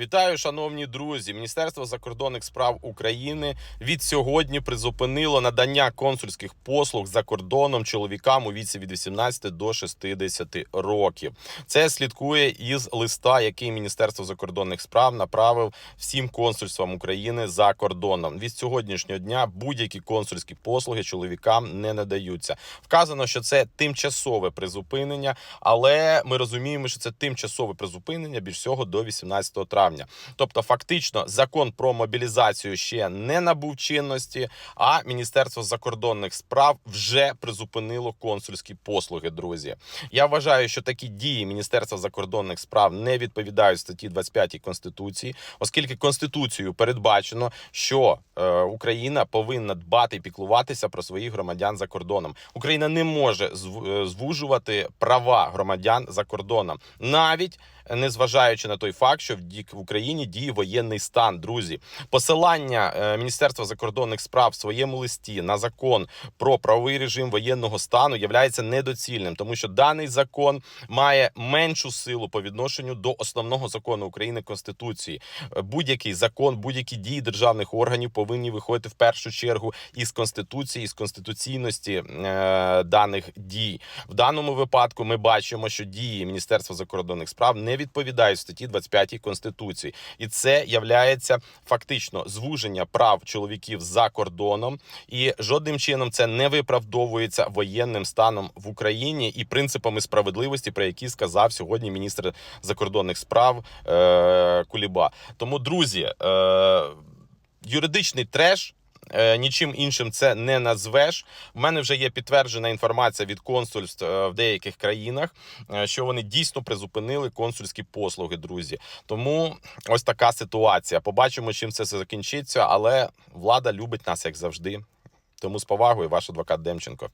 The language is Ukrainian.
Вітаю, шановні друзі. Міністерство закордонних справ України від сьогодні призупинило надання консульських послуг за кордоном чоловікам у віці від 18 до 60 років. Це слідкує із листа, який Міністерство закордонних справ направив всім консульствам України за кордоном. Від сьогоднішнього дня будь-які консульські послуги чоловікам не надаються. Вказано, що це тимчасове призупинення, але ми розуміємо, що це тимчасове призупинення більш всього до 18 травня. Тобто, фактично, закон про мобілізацію ще не набув чинності, а Міністерство закордонних справ вже призупинило консульські послуги. Друзі, я вважаю, що такі дії Міністерства закордонних справ не відповідають статті 25 конституції, оскільки конституцією передбачено, що Україна повинна дбати і піклуватися про своїх громадян за кордоном. Україна не може е, звужувати права громадян за кордоном, навіть незважаючи на той факт, що в Україні діє воєнний стан. Друзі, посилання е, Міністерства закордонних справ в своєму листі на закон про правовий режим воєнного стану являється недоцільним, тому що даний закон має меншу силу по відношенню до основного закону України Конституції. Е, Будь-який закон, будь-які дії державних органів повинні виходити в першу чергу із конституції, із конституційності е, даних дій. В даному випадку ми бачимо, що дії Міністерства закордонних справ не відповідають статті 25 конституції, і це являється фактично звуження прав чоловіків за кордоном, і жодним чином це не виправдовується воєнним станом в Україні і принципами справедливості, про які сказав сьогодні міністр закордонних справ е, Куліба. Тому, друзі, е, юридичний треш. е, Нічим іншим це не назвеш. У мене вже є підтверджена інформація від консульств е, в деяких країнах, е, що вони дійсно призупинили консульські послуги, друзі. Тому ось така ситуація. Побачимо, чим це закінчиться, але влада любить нас як завжди. Тому з повагою, ваш адвокат Демченко.